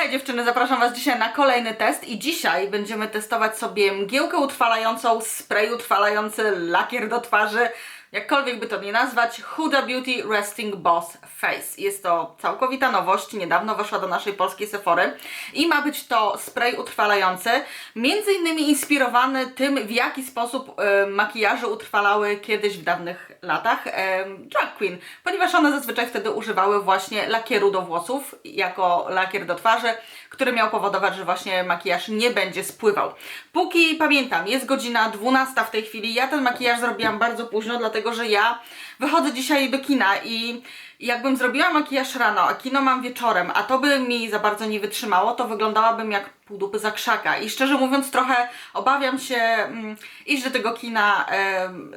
Hej dziewczyny, zapraszam Was dzisiaj na kolejny test i dzisiaj będziemy testować sobie mgiełkę utrwalającą, spray utrwalający, lakier do twarzy, jakkolwiek by to nie nazwać, Huda Beauty Resting Boss Face. Jest to całkowita nowość, niedawno weszła do naszej polskiej Sephory i ma być to spray utrwalający, między innymi inspirowany tym, w jaki sposób e, makijaże utrwalały kiedyś w dawnych latach e, drag queen, ponieważ one zazwyczaj wtedy używały właśnie lakieru do włosów jako lakier do twarzy, który miał powodować, że właśnie makijaż nie będzie spływał. Póki pamiętam, jest godzina 12 w tej chwili, ja ten makijaż zrobiłam bardzo późno, dlatego że ja wychodzę dzisiaj do kina i jakbym zrobiła makijaż rano, a kino mam wieczorem, a to by mi za bardzo nie wytrzymało, to wyglądałabym jak pół dupy za krzaka. I szczerze mówiąc, trochę obawiam się mm, iść do tego kina,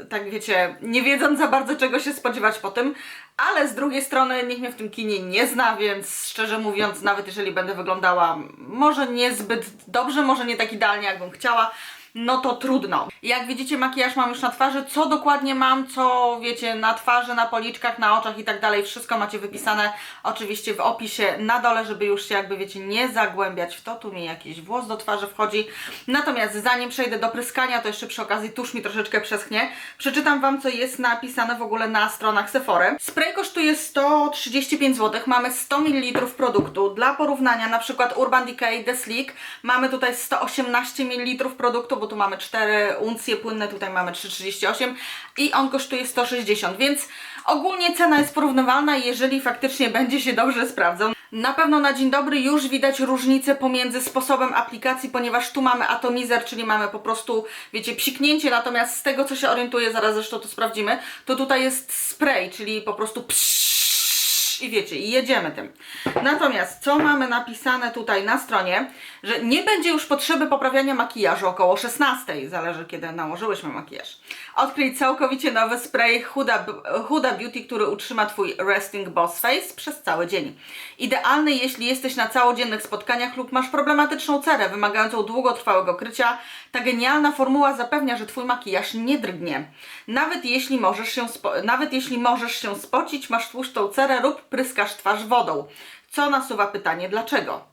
tak wiecie, nie wiedząc za bardzo czego się spodziewać po tym, ale z drugiej strony nikt mnie w tym kinie nie zna, więc szczerze mówiąc, nawet jeżeli będę wyglądała może niezbyt dobrze, może nie tak idealnie, jakbym chciała, no to trudno. Jak widzicie, makijaż mam już na twarzy. Co dokładnie mam, co wiecie, na twarzy, na policzkach, na oczach i tak dalej, wszystko macie wypisane oczywiście w opisie na dole, żeby już się jakby wiecie, nie zagłębiać w to. Tu mi jakiś włos do twarzy wchodzi. Natomiast zanim przejdę do pryskania, to jeszcze przy okazji tuż mi troszeczkę przeschnie. Przeczytam Wam, co jest napisane w ogóle na stronach Sephory. Spray kosztuje 135 zł. Mamy 100 ml produktu. Dla porównania, na przykład Urban Decay The Sleek mamy tutaj 118 ml produktu, bo tu mamy 4 uncje płynne, tutaj mamy 3,38 i on kosztuje 160, więc ogólnie cena jest porównywalna, jeżeli faktycznie będzie się dobrze sprawdzał. Na pewno na dzień dobry już widać różnicę pomiędzy sposobem aplikacji, ponieważ tu mamy atomizer, czyli mamy po prostu, wiecie, psiknięcie, natomiast z tego co się orientuję, zaraz zresztą to sprawdzimy, to tutaj jest spray, czyli po prostu psz i wiecie, i jedziemy tym. Natomiast co mamy napisane tutaj na stronie, że nie będzie już potrzeby poprawiania makijażu około 16, zależy kiedy nałożyłyśmy makijaż. Odkryj całkowicie nowy spray Huda, Huda Beauty, który utrzyma Twój Resting Boss Face przez cały dzień. Idealny jeśli jesteś na całodziennych spotkaniach lub masz problematyczną cerę wymagającą długotrwałego krycia, ta genialna formuła zapewnia, że Twój makijaż nie drgnie. Nawet jeśli możesz się, nawet jeśli możesz się spocić, masz tłustą cerę lub pryskasz twarz wodą. Co nasuwa pytanie, dlaczego?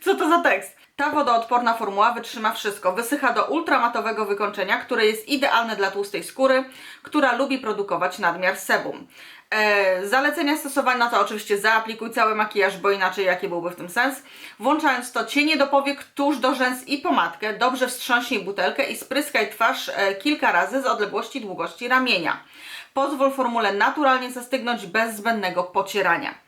Co to za tekst? Ta wodoodporna formuła wytrzyma wszystko. Wysycha do ultramatowego wykończenia, które jest idealne dla tłustej skóry, która lubi produkować nadmiar sebum. E, zalecenia stosowania to oczywiście zaaplikuj cały makijaż, bo inaczej jaki byłby w tym sens. Włączając to cienie do powiek, tuż do rzęs i pomadkę, dobrze wstrząśnij butelkę i spryskaj twarz e, kilka razy z odległości długości ramienia. Pozwól formule naturalnie zastygnąć bez zbędnego pocierania.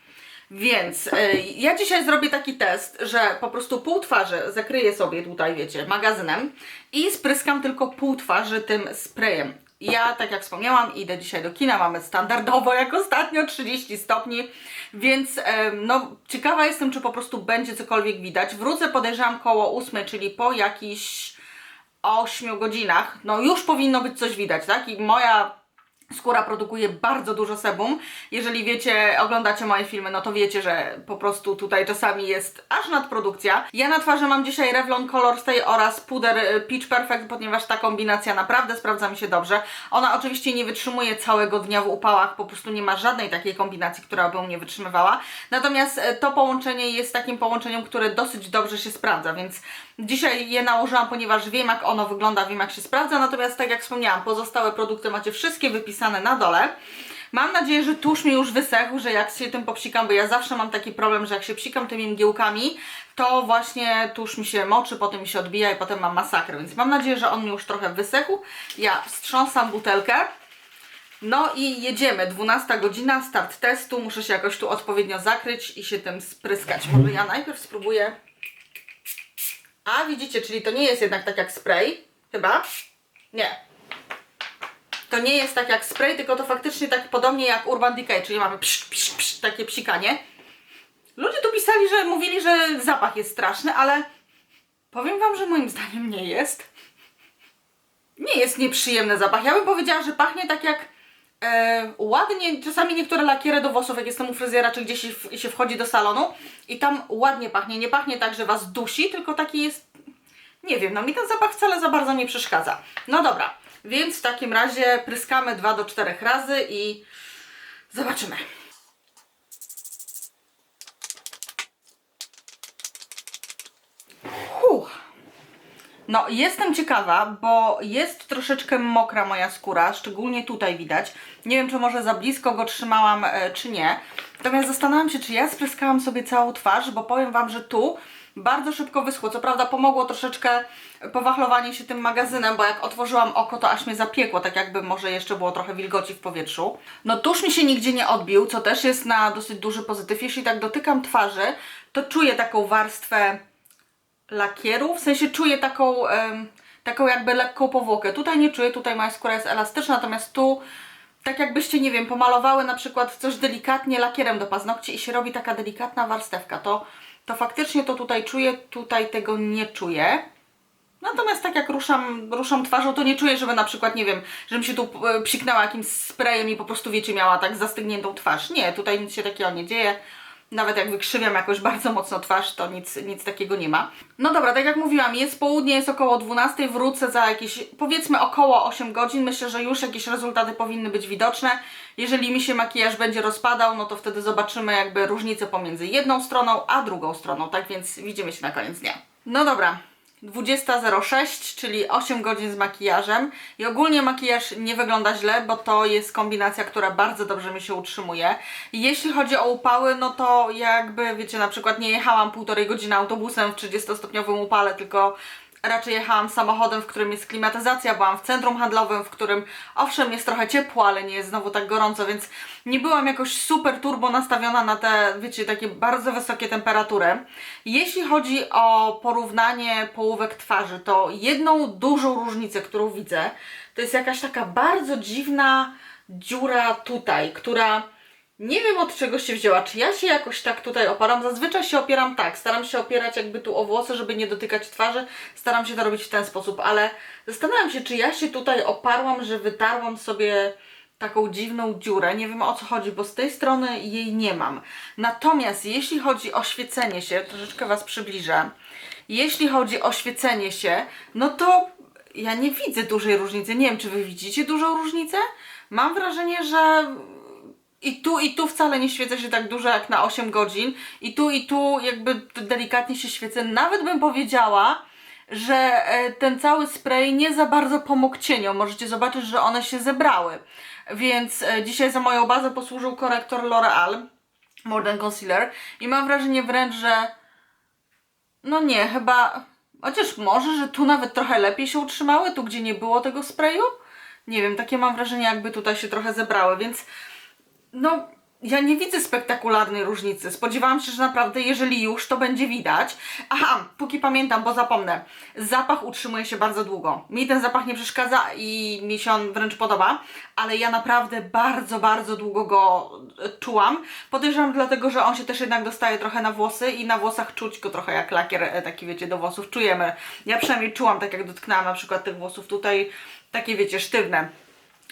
Więc y, ja dzisiaj zrobię taki test, że po prostu pół twarzy zakryję sobie tutaj, wiecie, magazynem i spryskam tylko pół twarzy tym sprayem. Ja, tak jak wspomniałam, idę dzisiaj do kina, mamy standardowo jak ostatnio 30 stopni, więc em, no ciekawa jestem, czy po prostu będzie cokolwiek widać. Wrócę podejrzewam koło 8, czyli po jakichś 8 godzinach, no już powinno być coś widać, tak? I moja Skóra produkuje bardzo dużo sebum. Jeżeli wiecie, oglądacie moje filmy, no to wiecie, że po prostu tutaj czasami jest aż nadprodukcja. Ja na twarzy mam dzisiaj Revlon Color Stay oraz puder y, Peach Perfect, ponieważ ta kombinacja naprawdę sprawdza mi się dobrze. Ona oczywiście nie wytrzymuje całego dnia w upałach, po prostu nie ma żadnej takiej kombinacji, która by mnie wytrzymywała. Natomiast y, to połączenie jest takim połączeniem, które dosyć dobrze się sprawdza, więc dzisiaj je nałożyłam, ponieważ wiem jak ono wygląda, wiem jak się sprawdza. Natomiast tak jak wspomniałam, pozostałe produkty macie wszystkie wypisane na dole. Mam nadzieję, że tusz mi już wysechł, że jak się tym popsikam, bo ja zawsze mam taki problem, że jak się psikam tymi mgiełkami, to właśnie tusz mi się moczy, potem mi się odbija i potem mam masakrę, więc mam nadzieję, że on mi już trochę wysechł. Ja wstrząsam butelkę. No i jedziemy, 12 godzina, start testu, muszę się jakoś tu odpowiednio zakryć i się tym spryskać. Może ja najpierw spróbuję... A widzicie, czyli to nie jest jednak tak jak spray, chyba? Nie, to nie jest tak jak spray, tylko to faktycznie tak podobnie jak Urban Decay, czyli mamy psz, psz, psz, takie psikanie. Ludzie tu pisali, że mówili, że zapach jest straszny, ale powiem Wam, że moim zdaniem nie jest. Nie jest nieprzyjemny zapach. Ja bym powiedziała, że pachnie tak jak e, ładnie, czasami niektóre lakiery do włosów, jak jestem u fryzjera, czy gdzieś się, wchodzi do salonu i tam ładnie pachnie. Nie pachnie tak, że Was dusi, tylko taki jest nie wiem, no mi ten zapach wcale za bardzo nie przeszkadza. No dobra, więc w takim razie pryskamy 2 do 4 razy i zobaczymy. No, jestem ciekawa, bo jest troszeczkę mokra moja skóra, szczególnie tutaj widać. Nie wiem, czy może za blisko go trzymałam, e, czy nie. Natomiast zastanawiam się, czy ja spryskałam sobie całą twarz, bo powiem Wam, że tu bardzo szybko wyschło. Co prawda pomogło troszeczkę powachlowanie się tym magazynem, bo jak otworzyłam oko, to aż mnie zapiekło, tak jakby może jeszcze było trochę wilgoci w powietrzu. No tuż mi się nigdzie nie odbił, co też jest na dosyć duży pozytyw. Jeśli tak dotykam twarzy, to czuję taką warstwę lakieru, w sensie czuję taką, taką jakby lekką powłokę. Tutaj nie czuję, tutaj moja skóra jest elastyczna, natomiast tu tak jakbyście, nie wiem, pomalowały na przykład coś delikatnie lakierem do paznokci i się robi taka delikatna warstewka, to, to faktycznie to tutaj czuję, tutaj tego nie czuję. Natomiast tak jak ruszam, ruszam twarzą, to nie czuję, żeby na przykład, nie wiem, żebym się tu e, psiknęła jakimś sprayem i po prostu, wiecie, miała tak zastygniętą twarz. Nie, tutaj nic się takiego nie dzieje. Nawet jak wykrzywiam jakoś bardzo mocno twarz, to nic, nic takiego nie ma. No dobra, tak jak mówiłam, jest południe, jest około 12, wrócę za jakieś, powiedzmy około 8 godzin. Myślę, że już jakieś rezultaty powinny być widoczne. Jeżeli mi się makijaż będzie rozpadał, no to wtedy zobaczymy jakby różnicę pomiędzy jedną stroną, a drugą stroną. Tak więc widzimy się na koniec dnia. No dobra, 20.06, czyli 8 godzin z makijażem i ogólnie makijaż nie wygląda źle, bo to jest kombinacja, która bardzo dobrze mi się utrzymuje. Jeśli chodzi o upały, no to jakby, wiecie, na przykład nie jechałam półtorej godziny autobusem w 30-stopniowym upale, tylko raczej jechałam samochodem, w którym jest klimatyzacja, byłam w centrum handlowym, w którym owszem jest trochę ciepło, ale nie jest znowu tak gorąco, więc nie byłam jakoś super turbo nastawiona na te, wiecie, takie bardzo wysokie temperatury. Jeśli chodzi o porównanie połówek twarzy, to jedną dużą różnicę, którą widzę, to jest jakaś taka bardzo dziwna dziura tutaj, która nie wiem od czego się wzięła. Czy ja się jakoś tak tutaj oparam? Zazwyczaj się opieram tak. Staram się opierać jakby tu o włosy, żeby nie dotykać twarzy. Staram się to robić w ten sposób, ale zastanawiam się, czy ja się tutaj oparłam, że wytarłam sobie taką dziwną dziurę. Nie wiem o co chodzi, bo z tej strony jej nie mam. Natomiast jeśli chodzi o świecenie się, troszeczkę Was przybliżę. Jeśli chodzi o świecenie się, no to ja nie widzę dużej różnicy. Nie wiem, czy Wy widzicie dużą różnicę? Mam wrażenie, że i tu, i tu wcale nie świecę się tak dużo jak na 8 godzin. I tu, i tu jakby delikatnie się świecę. Nawet bym powiedziała, że e, ten cały spray nie za bardzo pomógł cieniom. Możecie zobaczyć, że one się zebrały. Więc e, dzisiaj za moją bazę posłużył korektor L'Oreal Modern Concealer. I mam wrażenie wręcz, że no nie, chyba... Chociaż może, że tu nawet trochę lepiej się utrzymały, tu gdzie nie było tego sprayu. Nie wiem, takie mam wrażenie, jakby tutaj się trochę zebrały, więc no, ja nie widzę spektakularnej różnicy. Spodziewałam się, że naprawdę, jeżeli już, to będzie widać. Aha, póki pamiętam, bo zapomnę. Zapach utrzymuje się bardzo długo. Mi ten zapach nie przeszkadza i mi się on wręcz podoba, ale ja naprawdę bardzo, bardzo długo go e, czułam. Podejrzewam dlatego, że on się też jednak dostaje trochę na włosy i na włosach czuć go trochę jak lakier e, taki, wiecie, do włosów. Czujemy. Ja przynajmniej czułam, tak jak dotknęłam na przykład tych włosów tutaj, takie, wiecie, sztywne.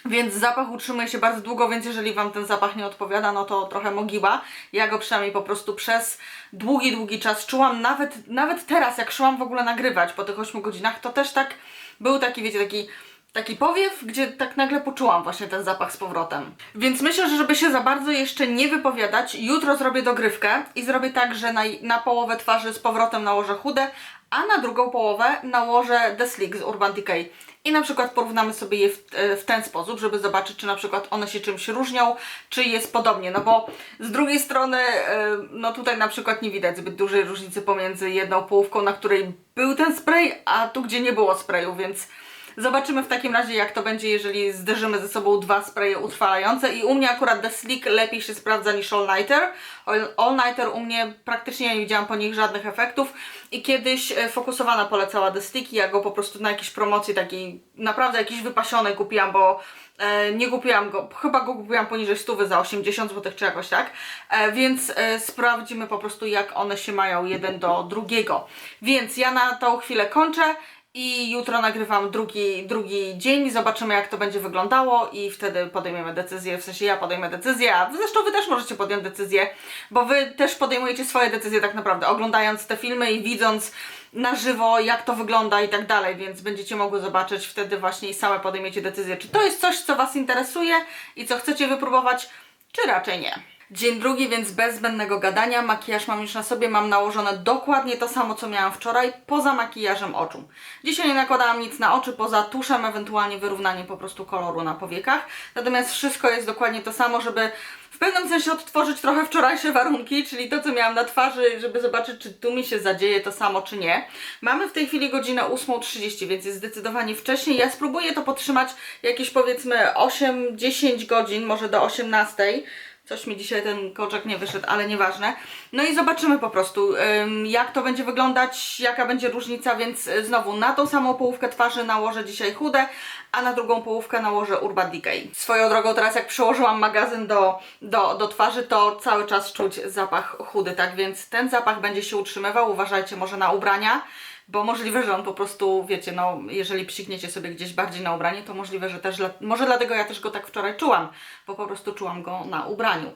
Więc zapach utrzymuje się bardzo długo, więc jeżeli Wam ten zapach nie odpowiada, no to trochę mogiła. Ja go przynajmniej po prostu przez długi, długi czas czułam. Nawet, nawet teraz, jak szłam w ogóle nagrywać po tych 8 godzinach, to też tak był taki, wiecie, taki taki powiew, gdzie tak nagle poczułam właśnie ten zapach z powrotem. Więc myślę, że żeby się za bardzo jeszcze nie wypowiadać, jutro zrobię dogrywkę i zrobię tak, że na, na połowę twarzy z powrotem nałożę chude, a na drugą połowę nałożę The Sleek z Urban Decay. I na przykład porównamy sobie je w, e, w, ten sposób, żeby zobaczyć, czy na przykład one się czymś różnią, czy jest podobnie. No bo z drugiej strony, e, no tutaj na przykład nie widać zbyt dużej różnicy pomiędzy jedną połówką, na której był ten spray, a tu, gdzie nie było sprayu, więc Zobaczymy w takim razie jak to będzie, jeżeli zderzymy ze sobą dwa spraye utrwalające i u mnie akurat The Sleek lepiej się sprawdza niż All Nighter. All Nighter u mnie praktycznie nie widziałam po nich żadnych efektów i kiedyś e, fokusowana polecała The Sleek i ja go po prostu na jakiejś promocji takiej naprawdę jakiś wypasiony kupiłam, bo e, nie kupiłam go, chyba go kupiłam poniżej 100 za 80 zł czy jakoś tak, e, więc sprawdzimy po prostu jak one się mają jeden do drugiego. Więc ja na tą chwilę kończę i jutro nagrywam drugi, drugi dzień, zobaczymy jak to będzie wyglądało i wtedy podejmiemy decyzję, w sensie ja podejmę decyzję, a zresztą Wy też możecie podjąć decyzję, bo Wy też podejmujecie swoje decyzje tak naprawdę, oglądając te filmy i widząc na żywo jak to wygląda i tak dalej, więc będziecie mogły zobaczyć wtedy właśnie i same podejmiecie decyzję, czy to jest coś, co Was interesuje i co chcecie wypróbować, czy raczej nie. Dzień drugi, więc bez zbędnego gadania. Makijaż mam już na sobie, mam nałożone dokładnie to samo, co miałam wczoraj, poza makijażem oczu. Dzisiaj nie nakładałam nic na oczy, poza tuszem, ewentualnie wyrównaniem po prostu koloru na powiekach. Natomiast wszystko jest dokładnie to samo, żeby w pewnym sensie odtworzyć trochę wczorajsze warunki, czyli to, co miałam na twarzy, żeby zobaczyć, czy tu mi się zadzieje to samo, czy nie. Mamy w tej chwili godzinę 8.30, więc jest zdecydowanie wcześniej. Ja spróbuję to podtrzymać jakieś powiedzmy 8-10 godzin, może do 18. Coś mi dzisiaj ten koczek nie wyszedł, ale nieważne. No i zobaczymy po prostu, jak to będzie wyglądać, jaka będzie różnica, więc y, znowu na tą samą połówkę twarzy nałożę dzisiaj chude, a na drugą połówkę nałożę Urban Decay. Swoją drogą teraz jak przyłożyłam magazyn do, do, do twarzy, to cały czas czuć zapach chudy, tak więc ten zapach będzie się utrzymywał. Uważajcie może na ubrania, bo możliwe, że on po prostu, wiecie, no, jeżeli psikniecie sobie gdzieś bardziej na ubranie, to możliwe, że też, może dlatego ja też go tak wczoraj czułam, bo po prostu czułam go na ubraniu.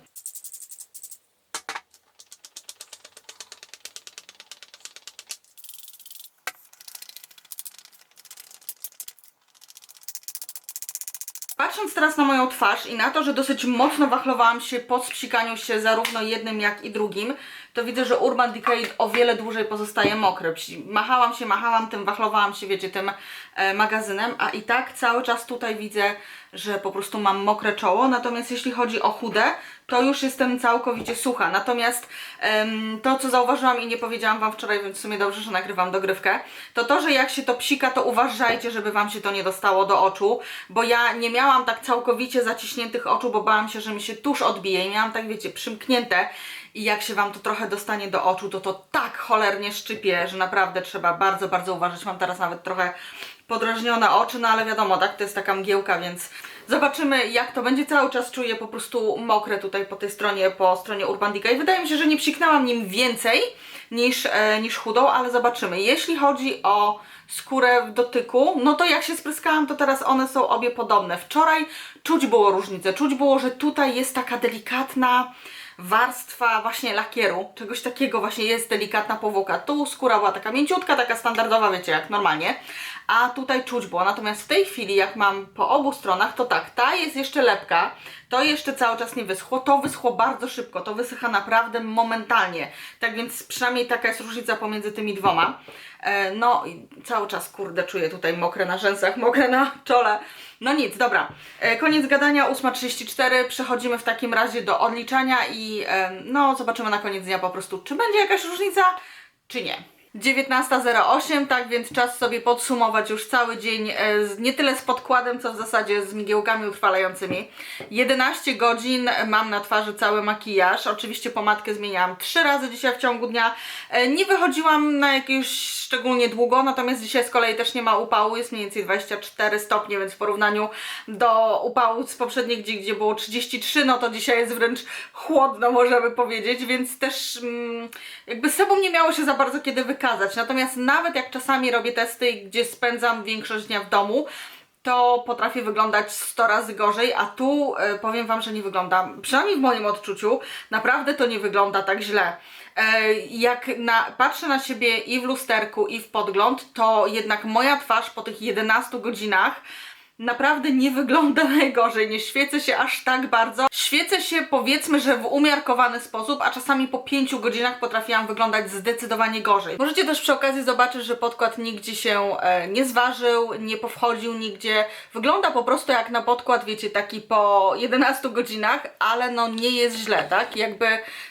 Patrząc teraz na moją twarz i na to, że dosyć mocno wachlowałam się po spsikaniu się zarówno jednym, jak i drugim, to widzę, że Urban Decay o wiele dłużej pozostaje mokry. Machałam się, machałam tym, wachlowałam się, wiecie, tym e, magazynem, a i tak cały czas tutaj widzę, że po prostu mam mokre czoło. Natomiast jeśli chodzi o chude, to już jestem całkowicie sucha. Natomiast to, co zauważyłam i nie powiedziałam Wam wczoraj, więc w sumie dobrze, że nagrywam dogrywkę, to to, że jak się to psika, to uważajcie, żeby Wam się to nie dostało do oczu, bo ja nie miałam tak całkowicie zaciśniętych oczu, bo bałam się, że mi się tuż odbije i miałam tak, wiecie, przymknięte i jak się Wam to trochę dostanie do oczu, to to tak cholernie szczypie, że naprawdę trzeba bardzo, bardzo uważać. Mam teraz nawet trochę podrażnione oczy, no ale wiadomo, tak, to jest taka mgiełka, więc zobaczymy jak to będzie. Cały czas czuję po prostu mokre tutaj po tej stronie, po stronie Urban Decay. Wydaje mi się, że nie psiknęłam nim więcej niż, e, niż chudą, ale zobaczymy. Jeśli chodzi o skórę w dotyku, no to jak się spryskałam, to teraz one są obie podobne. Wczoraj czuć było różnicę, czuć było, że tutaj jest taka delikatna warstwa właśnie lakieru, czegoś takiego właśnie jest delikatna powłoka. Tu skóra była taka mięciutka, taka standardowa, wiecie, jak normalnie, a tutaj czuć było. Natomiast w tej chwili, jak mam po obu stronach, to tak, ta jest jeszcze lepka, to jeszcze cały czas nie wyschło, to wyschło bardzo szybko, to wysycha naprawdę momentalnie. Tak więc przynajmniej taka jest różnica pomiędzy tymi dwoma. E, No i cały czas, kurde, czuję tutaj mokre na rzęsach, mokre na czole. No nic, dobra. E, Koniec gadania, 8.34. Przechodzimy w takim razie do odliczania i e, no zobaczymy na koniec dnia po prostu, czy będzie jakaś różnica, czy nie. 19.08, tak więc czas sobie podsumować już cały dzień, e, nie tyle z podkładem, co w zasadzie z mgiełkami utrwalającymi. 11 godzin mam na twarzy cały makijaż, oczywiście pomadkę zmieniałam 3 razy dzisiaj w ciągu dnia. E, Nie wychodziłam na jakieś szczególnie długo, natomiast dzisiaj z kolei też nie ma upału, jest mniej więcej 24 stopnie, więc w porównaniu do upału z poprzednich dni, gdzie było 33, no to dzisiaj jest wręcz chłodno, możemy powiedzieć, więc też mm, jakby z sobą nie miało się za bardzo kiedy wykazać. Natomiast nawet jak czasami robię testy, gdzie spędzam większość dnia w domu, to potrafię wyglądać 100 razy gorzej, a tu e, powiem Wam, że nie wygląda, przynajmniej w moim odczuciu, naprawdę to nie wygląda tak źle. E, jak na, patrzę na siebie i w lusterku, i w podgląd, to jednak moja twarz po tych 11 godzinach naprawdę nie wygląda najgorzej, nie świecę się aż tak bardzo. Świecę się powiedzmy, że w umiarkowany sposób, a czasami po 5 godzinach potrafiłam wyglądać zdecydowanie gorzej. Możecie też przy okazji zobaczyć, że podkład nigdzie się e, nie zważył, nie powchodził nigdzie. Wygląda po prostu jak na podkład, wiecie, taki po 11 godzinach, ale no nie jest źle, tak? Jakby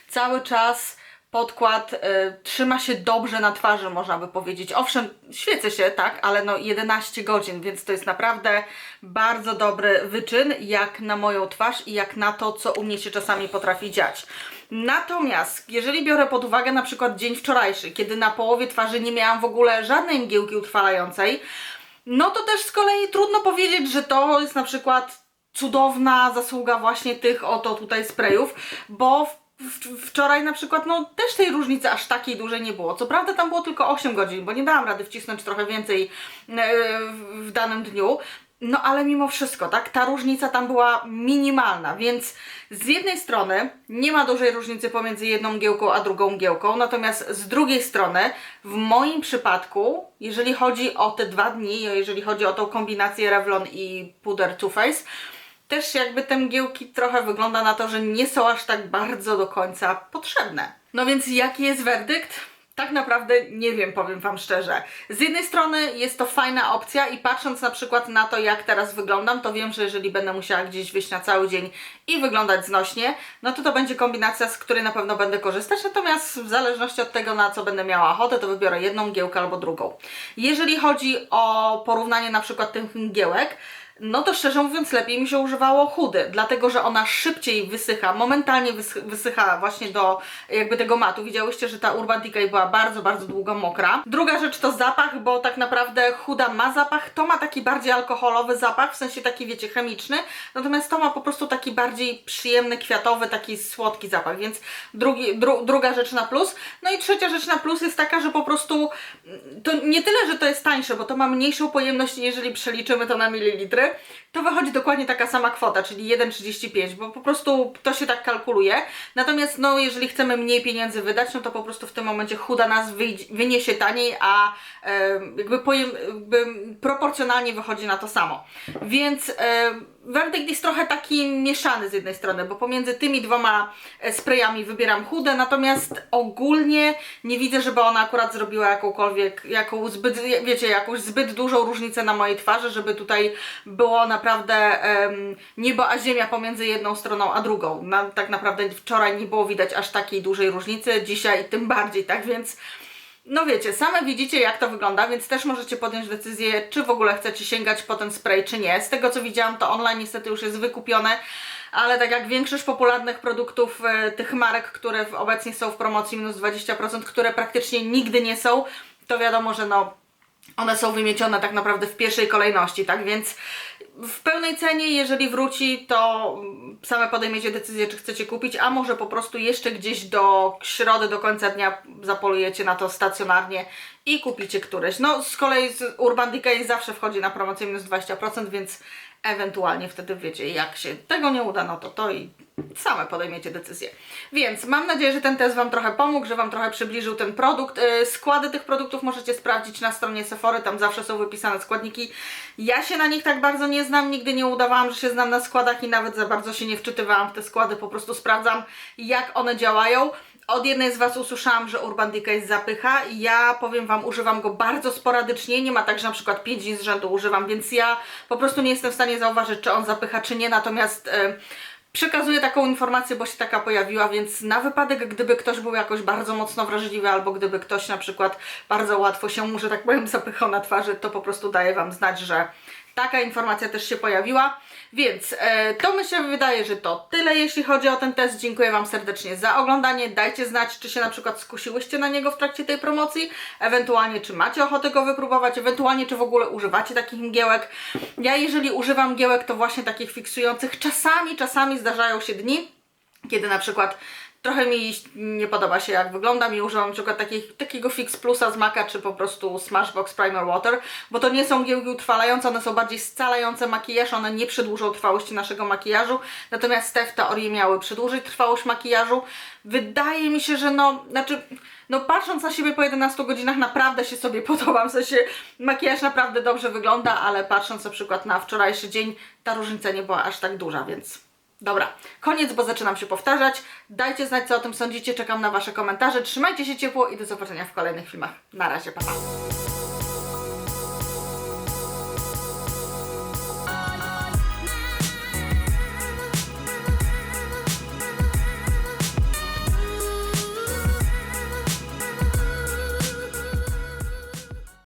cały czas podkład y, trzyma się dobrze na twarzy, można by powiedzieć. Owszem, świecę się, tak, ale no 11 godzin, więc to jest naprawdę bardzo dobry wyczyn, jak na moją twarz i jak na to, co u mnie się czasami potrafi dziać. Natomiast, jeżeli biorę pod uwagę na przykład dzień wczorajszy, kiedy na połowie twarzy nie miałam w ogóle żadnej mgiełki utrwalającej, no to też z kolei trudno powiedzieć, że to jest na przykład cudowna zasługa właśnie tych oto tutaj sprayów, bo w wczoraj na przykład, no też tej różnicy aż takiej dużej nie było. Co prawda tam było tylko 8 godzin, bo nie dałam rady wcisnąć trochę więcej e, w- danym dniu. No ale mimo wszystko, tak, ta różnica tam była minimalna, więc z jednej strony nie ma dużej różnicy pomiędzy jedną mgiełką a drugą mgiełką, natomiast z drugiej strony w moim przypadku, jeżeli chodzi o te dwa dni, jeżeli chodzi o tą kombinację Revlon i puder Too Faced, też jakby te mgiełki trochę wygląda na to, że nie są aż tak bardzo do końca potrzebne. No więc jaki jest werdykt? Tak naprawdę nie wiem, powiem Wam szczerze. Z jednej strony jest to fajna opcja i patrząc na przykład na to, jak teraz wyglądam, to wiem, że jeżeli będę musiała gdzieś wyjść na cały dzień i wyglądać znośnie, no to to będzie kombinacja, z której na pewno będę korzystać, natomiast w zależności od tego, na co będę miała ochotę, to wybiorę jedną mgiełkę albo drugą. Jeżeli chodzi o porównanie na przykład tych mgiełek, no to szczerze mówiąc lepiej mi się używało chudy, dlatego że ona szybciej wysycha, momentalnie wysy- wysycha właśnie do jakby tego matu. Widziałyście, że ta Urban Decay była bardzo, bardzo długo mokra. Druga rzecz to zapach, bo tak naprawdę chuda ma zapach, to ma taki bardziej alkoholowy zapach, w sensie taki wiecie, chemiczny, natomiast to ma po prostu taki bardziej przyjemny, kwiatowy, taki słodki zapach, więc drugi, dru, druga rzecz na plus. No i trzecia rzecz na plus jest taka, że po prostu mm, to nie tyle, że to jest tańsze, bo to ma mniejszą pojemność, jeżeli przeliczymy to na mililitry, to wychodzi dokładnie taka sama kwota, czyli 1,35, bo po prostu to się tak kalkuluje. Natomiast no, jeżeli chcemy mniej pieniędzy wydać, no to po prostu w tym momencie chuda nas wyniesie taniej, a jakby, jakby proporcjonalnie wychodzi na to samo. Więc werdykt jest trochę taki mieszany z jednej strony, bo pomiędzy tymi dwoma e, sprayami wybieram chudę, natomiast ogólnie nie widzę, żeby ona akurat zrobiła jakąkolwiek, jaką zbyt, wiecie, jakąś zbyt dużą różnicę na mojej twarzy, żeby tutaj było naprawdę em, niebo a ziemia pomiędzy jedną stroną a drugą. Na, tak naprawdę wczoraj nie było widać aż takiej dużej różnicy, dzisiaj tym bardziej, tak więc no wiecie, same widzicie jak to wygląda, więc też możecie podjąć decyzję, czy w ogóle chcecie sięgać po ten spray, czy nie. Z tego co widziałam, to online niestety już jest wykupione, ale tak jak większość popularnych produktów e, tych marek, które obecnie są w promocji minus 20%, które praktycznie nigdy nie są, to wiadomo, że no one są wymiecione tak naprawdę w pierwszej kolejności, tak więc w pełnej cenie, jeżeli wróci, to same podejmiecie decyzję, czy chcecie kupić, a może po prostu jeszcze gdzieś do środy, do końca dnia zapolujecie na to stacjonarnie i kupicie któreś. No z kolei Urban Decay zawsze wchodzi na promocję minus 20%, więc ewentualnie wtedy wiecie, jak się tego nie uda, no to to i same podejmiecie decyzję. Więc mam nadzieję, że ten test Wam trochę pomógł, że Wam trochę przybliżył ten produkt. Yy, Składy tych produktów możecie sprawdzić na stronie Sephory, tam zawsze są wypisane składniki. Ja się na nich tak bardzo nie znam, nigdy nie udawałam, że się znam na składach i nawet za bardzo się nie wczytywałam w te składy, po prostu sprawdzam jak one działają. Od jednej z Was usłyszałam, że Urban Decay zapycha i ja powiem Wam, używam go bardzo sporadycznie, nie ma tak, że na przykład 5 dni z rzędu używam, więc ja po prostu nie jestem w stanie zauważyć, czy on zapycha, czy nie, natomiast... Yy, Przekazuję taką informację, bo się taka pojawiła, więc na wypadek, gdyby ktoś był jakoś bardzo mocno wrażliwy, albo gdyby ktoś na przykład bardzo łatwo się że tak powiem, zapychał na twarzy, to po prostu daję Wam znać, że taka informacja też się pojawiła. Więc e, to mi się wydaje, że to tyle, jeśli chodzi o ten test. Dziękuję Wam serdecznie za oglądanie. Dajcie znać, czy się na przykład skusiłyście na niego w trakcie tej promocji, ewentualnie czy macie ochotę go wypróbować, ewentualnie czy w ogóle używacie takich mgiełek. Ja jeżeli używam mgiełek, to właśnie takich fiksujących. Czasami, czasami zdarzają się dni, kiedy na przykład trochę mi nie podoba się jak wyglądam i używam takich, takiego Fix Plusa z Maca, czy po prostu Smashbox Primer Water, bo to nie są mgiełki utrwalające, one są bardziej scalające makijaż, one nie przedłużą trwałości naszego makijażu, natomiast te w teorii miały przedłużyć trwałość makijażu. Wydaje mi się, że no, znaczy, no patrząc na siebie po 11 godzinach naprawdę się sobie podobam, w sensie makijaż naprawdę dobrze wygląda, ale patrząc na przykład na wczorajszy dzień, ta różnica nie była aż tak duża, więc... Dobra, koniec, bo zaczynam się powtarzać. Dajcie znać, co o tym sądzicie. Czekam na Wasze komentarze. Trzymajcie się ciepło i do zobaczenia w kolejnych filmach. Na razie, pa pa.